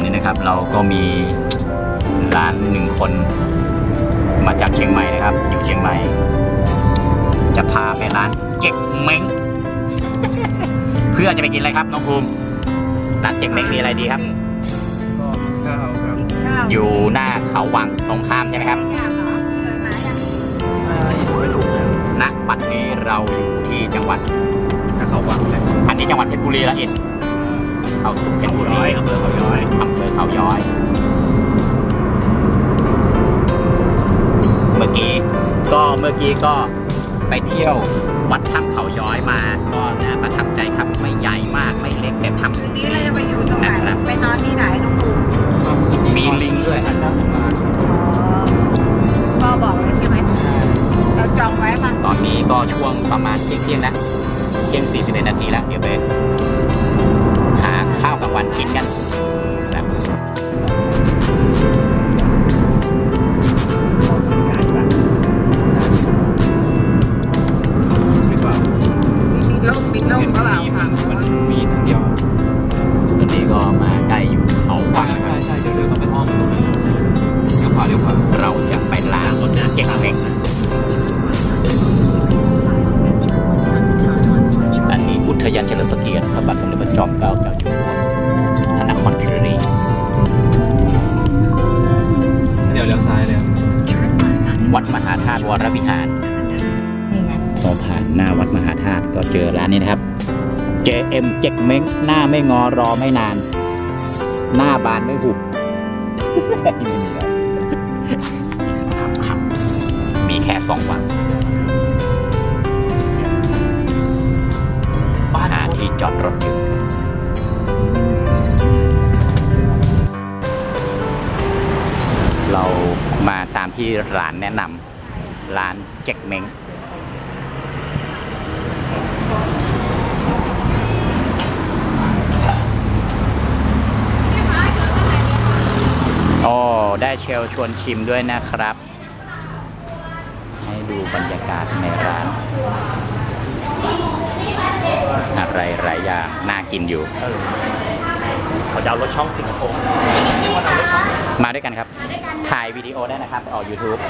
อนนี้นะครับ เราก็มีร้านหนึ่งคนมาจากเชียงใหม่นะครับ อยู่เชียงใหม่ จะพาไปร้านเจ๊กเม้ง เพื่อจะไปกินอะไรครับน้องภูมิร้านเจ๊กเม้งมีอะไรดีครับ ก็ข้าวครับข้าวอยู่หน้าเขาวังตรงข้ามใช่ไหมครับ อยากเหรอเคยมายังอ่าอีกไม่ถูกเนี่ยณปัจจุบันเราอยู่ที่จังหวัดถ้าเขาหวังเลยอันนี้จังหวัดเพชรบุรีละเอ็ด เข้าสู่เพชรบุรีร้อยอำเภอเขาย้อยอำเภอเขาย้อย เมื่อกี้ก็เมื่อกี้ก็ไปเที่ยววัดถ้ำเขาย้อยมา ก็น่าประทับใจครับไม่ใหญ่มากไม่เล็กแต่ททีนี้เราจะไปอยู่ตรงไหนนะครับ ไปนอนที่ไหนน้องปูำมีลิงด้วย อาจารย์ทำงานพ่อบอกเลยใช่ไหมเราจองไว้ป่ะตอนนี้ก็ช่วงประมาณเที่ยงเที่ยงๆนะเที่ยง41นาทีแล้วเดี๋ยวไปหาข้าว กับวันคิดกัน JM เจ๊กเม้งหน้าไม่งอรอไม่นาน หน้าบานไม่หุบไม่มีแล้วครับครับมีแค่สองวันบ้านหาที่จอดรถอยู่เรามาตามที่ร้านแนะนำร้านเจ๊กเม้ง อ้ได้เชลชวนชิมด้วยนะครับ ให้ดูบรรยากาศในร้านอะไรหลายอย่างน่ากินอยู่ เขาจะเอารถช่องสิงคโปร์มาด้วยกันครับ ถ่ายวิดีโอได้นะครับ ออก YouTube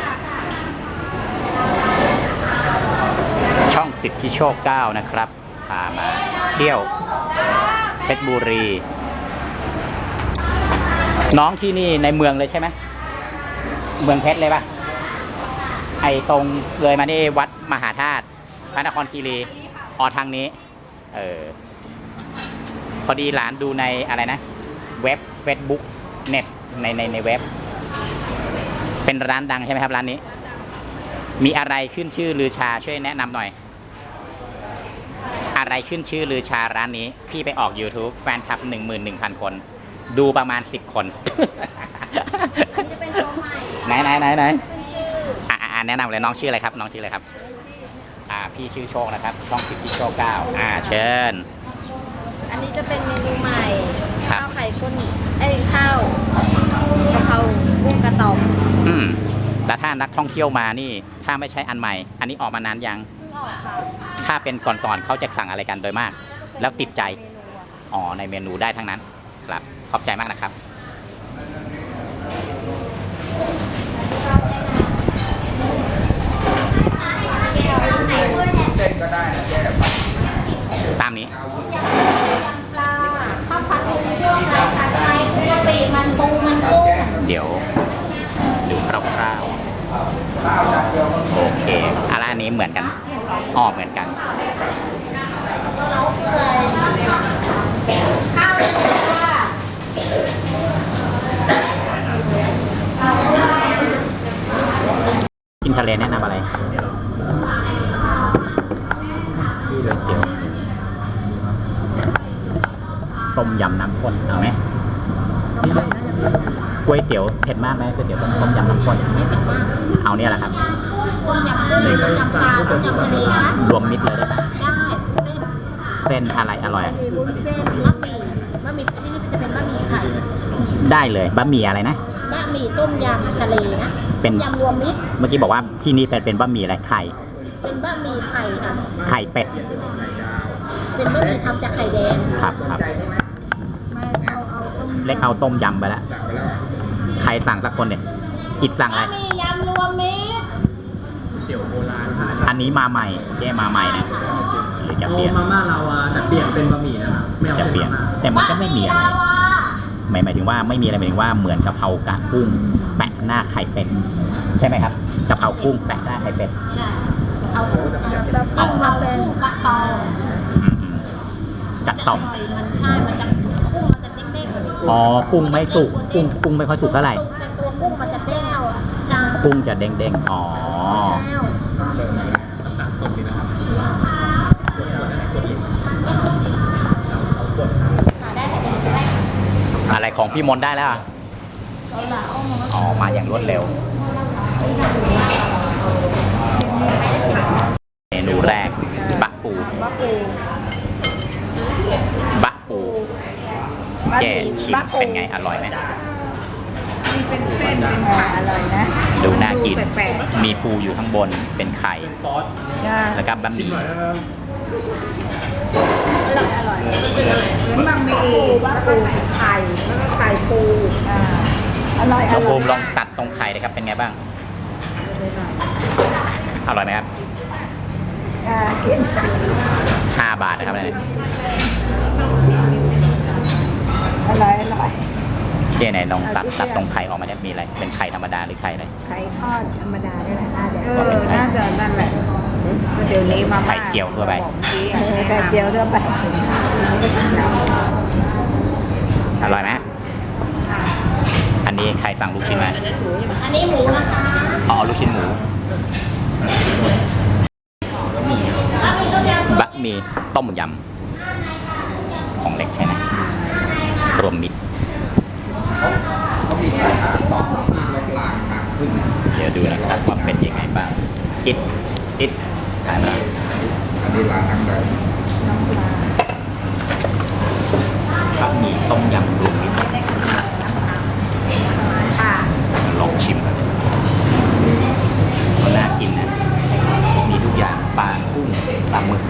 ช่องสิทธิโชค 9 นะครับพามาเที่ยวเพชรบุรี น้องที่นี่ในเมืองเลยใช่ไหมเมืองเพชรเลยปะไอตรงเลยมานี่วัดมหาธาตุพระนครคีรีออทางนี้ เออ พอดีหลานดูในอะไรนะ เว็บ Facebook เน็ตในในในเว็บ เป็นร้านดังใช่ไหมครับ ร้านนี้ มีอะไรขึ้นชื่อลือชาช่วยแนะนำหน่อย อะไรขึ้นชื่อลือชาร้านนี้ พี่ไปออก YouTube แฟนคลับ 11,000 คน ดูประมาณ10คน อันนี้จะเป็นโชว์ใหม่ไหนไหนไหนไหนเป็นชื่ออะอะอะแนะนำเลยน้องชื่ออะไรครับ น้องชื่ออะไรครับ อ่าพี่ชื่อโชคนะครับช่องสิทธิโชคเก้าอ่าเชิญ อันนี้จะเป็นเมนูใหม่ ครับ ข้าวไข่ข้นเอ้ยข้าวกะเพรากุ้งกระต่อมอืมแล้วถ้านักท่องเที่ยวมานี่ ถ้าไม่ใช่อันใหม่ อันนี้ออกมานานยัง เพิ่งออกค่ะถ้าเป็นก่อนๆเขาจะสั่งอะไรกันโดยมาก แล้วติดใจ อ๋อในเมนูได้ทั้งนั้นครับ ขอบใจมากนะครับตามนี้ปลาข้าวผัดกุ้งเครื่องไก่ผัดไทยกุ้งกะปิมันปูมันกุ้งเดี๋ยวดูคร่าวๆโอเคอะไรอันนี้เหมือนกันอ๋อเหมือนกันข้าว ทะเลแนะนำอะไรก๋วยเตี๋ยวต้มยำน้ำข้นเอาไหมก๋วยเตี๋ยวเผ็ดมากไหมก๋วยเตี๋ยวต้มต้มยำน้ำข้นไม่เผ็ดมากเอาเนี่ยแหละครับต้มยำกุ้งต้มยำปลาต้มยำทะเลนะรวมมิตรเลยได้ปะได้เส้นเส้นอะไรอร่อยมีวุ้นเส้นบะหมี่บะหมี่อันนี้จะเป็นบะหมี่ไข่ได้เลยบะหมี่อะไรนะ บะหมี่ต้มยำทะเลนะเป็น ต้มยำรวมมิตรเมื่อกี้บอกว่าที่นี่เป็นเป็นบะหมี่อะไรไข่ เป็นบะหมี่ไข่ค่ะไข่เป็ดเป็นบะหมี่ทำจากไข่แดงครับครับไม่เอาเอาต้มเเล็กเอาต้มยำไปแล้วสั่งไปแล้วใครสั่งสักคนเนี่ยอิดสั่งอะไร บะหมี่ยำรวมมิตรเสี่ยวโบราณหาอันนี้มาใหม่เจ๊มาใหม่นะหรือจะเปลี่ยนมาม่าลาวาแต่เปลี่ยนเป็นบะหมี่นะครับไม่เอาจะเปลี่ยน แต่มันก็ไม่มีอะไรบะหลาวา หมายหมายถึงว่าไม่มีอะไรหมายถึงว่าเหมือนกะเพรากะกุ้งแปะหน้าไข่เป็ดใช่ไหมครับกะเพรากุ้งแปะหน้าไข่เป็ดใช่เอาเอามาเป็นกะตองอืมอืมกะต่อมมันใช่มันจะกุ้งมันจะเด้งๆกว่านี้อ๋อกุ้งไม่สุกกุ้งกุ้งไม่ค่อยสุกเท่าไหร่แต่ตัวกุ้งมันจะเด้งเอาอะใช่กุ้งจะเด้งเด้งๆอ๋อ อะไรของพี่มนต์ได้แล้วอะเอาละเอามาอ๋อมาอย่างรวดเร็ว เมนูแรกบะปูบะปูบะปูแกชิมเป็นไงอร่อยไหมนี่เป็นเส้นเป็นขาอร่อยนะดูน่ากินแปลกมีปูอยู่ข้างบนเป็นไข่ซอสๆจ้าแล้วก็บะหมี่ อร่อยอร่อยเหมือนบะหมี่บะปูไข่แล้วก็ไข่ปูอ่าอร่อยอน้องร่ภูอยมิลองตัดตรงไข่นะครับเป็นไงบ้าง อร่อยไหมครับอ่ากิน5บาทนะครับเนี่ย เจ๊ไหนลองตัดตัดตรงไข่ออกมาเนี่ยมีอะไร เป็นไข่ธรรมดาหรือไข่อะไร ไข่ทอดธรรมดาได้แหละน่าจะเออ น่าจะนั่นแหละก็เดี๋ยวนี้มาม่าไข่เจียวทั่วไปเออไข่เจียวทั่วไปอร่อยไหมอันนี้ใครสั่งลูกชิ้นมา อันนี้หมูนะคะ อ๋อ ลูกชิ้นหมูบะหมี่ต้มยำ ของเล็กใช่ไหมรวมมิตร เดี๋ ยวดูนะครับว่าเป็นยังไงบ้างอิดอิดถ่ายมาอันนี้ร้านทางใดบะหมี่ต้มยำรวมมิตรค่ะลองชิมกันมันน่ากินนะ มีทุกอย่างปลากุ้งปลาหมึก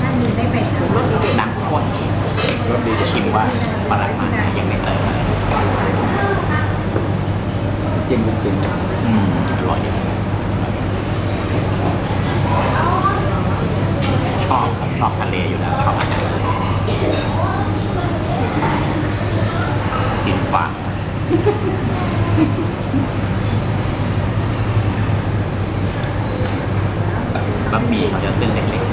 ถ้ามีได้ไปถึงรถดีน้ำข้นรสดีชิมว่าปลาไหลมันยังไม่เติมอะไร จริงจริงอืมอร่อยดีชอบผมชอบทะเลอยู่แล้วชอบอาหารทะเลกินปลาบะหมี่เขาจะเส้นเล็กๆ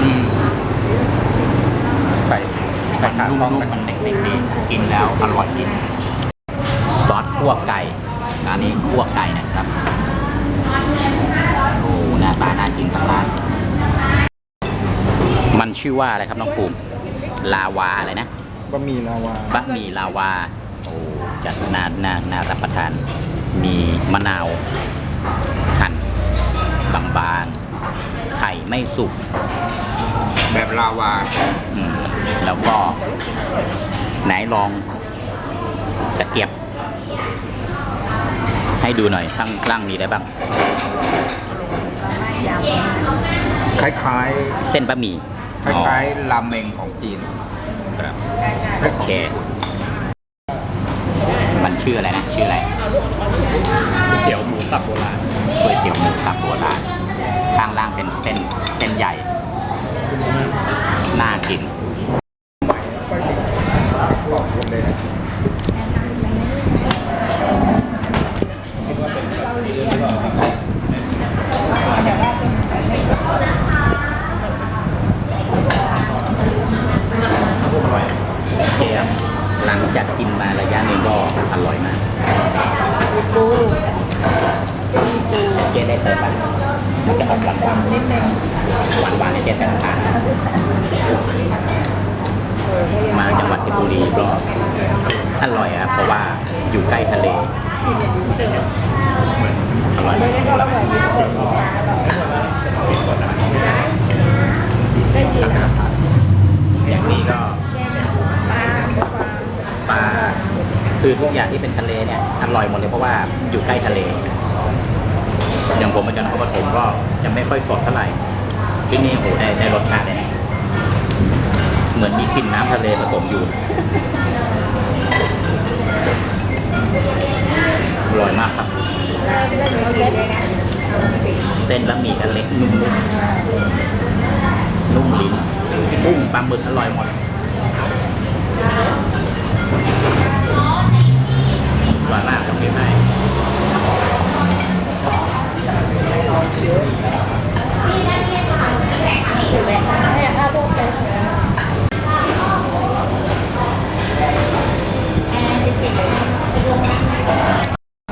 อืมใส่ใส่มันขานุ่ต้องมๆมันเล็กๆดีกินแล้วอร่อยดี คั่วไก่ร้านนี้คั่วไก่นะครับโอ้หน้าตาน่ากินทั้งร้าน มันชื่อว่าอะไรครับน้องภูมิลาวาอะไรนะบะหมี่ลาวาบะหมี่ลาวาโอ้จัดน่าน่าน่ารับประทาน มีมะนาวหั่นบางๆไข่ไม่สุก แบบลาวาอืมแล้วก็ไหนลองตะเกียบ ให้ดูหน่อยข้างล่างมีอะไรบ้าง คล้ายเส้นบะหมี่ๆคล้ายๆ ราเมงของจีนครับโอเค มันชื่ออะไรนะ ชื่ออะไรเตี๋ยวหมูสับโบราณก๋วยเตี๋ยวหมูสับโบราณข้างล่างเป็นเส้นเส้นใหญ่ น่ากิน บอกผมเลยนะ โอเคครับหลังจากกินมาระยะหนึงก็อร่อยมาก ปู เจ๊ ได้เติมไปมันจะออกหวานหวานนิดนึงหวานหวานในเจ๊แต่ทานมาจังหวัดเพชรบุรีก็อร่อยครับเพราะว่าอยู่ใกล้ทะเลอร่อยอย่างนี้ก็ปลาคือทุกอย่างที่เป็นทะเลเนี่ยอร่อยหมดเลยเพราะว่าอยู่ใกล้ทะเล อย่างผมมาจากนครปฐมก็จะไม่ค่อยสดเท่าไหร่ ที่นี่โอ้โหได้ได้รสชาติเลยนะเหมือนมีกลิ่นน้ำทะเลผสมอยู่อร่อยมากครับ เส้นและหมี่กันเล็กนุ่มๆนุ่มลิ้นกุ้งปลาหมึกอร่อยหมดอร่อยมากตรงนี้ให้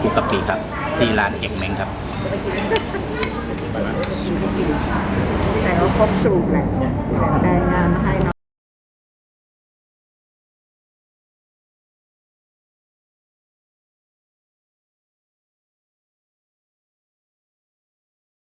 กุกกะปิครับที่ร้านเจ็กเมงครับแต่ว่าครบสูตรแหละแต่งานมาให้เนาะ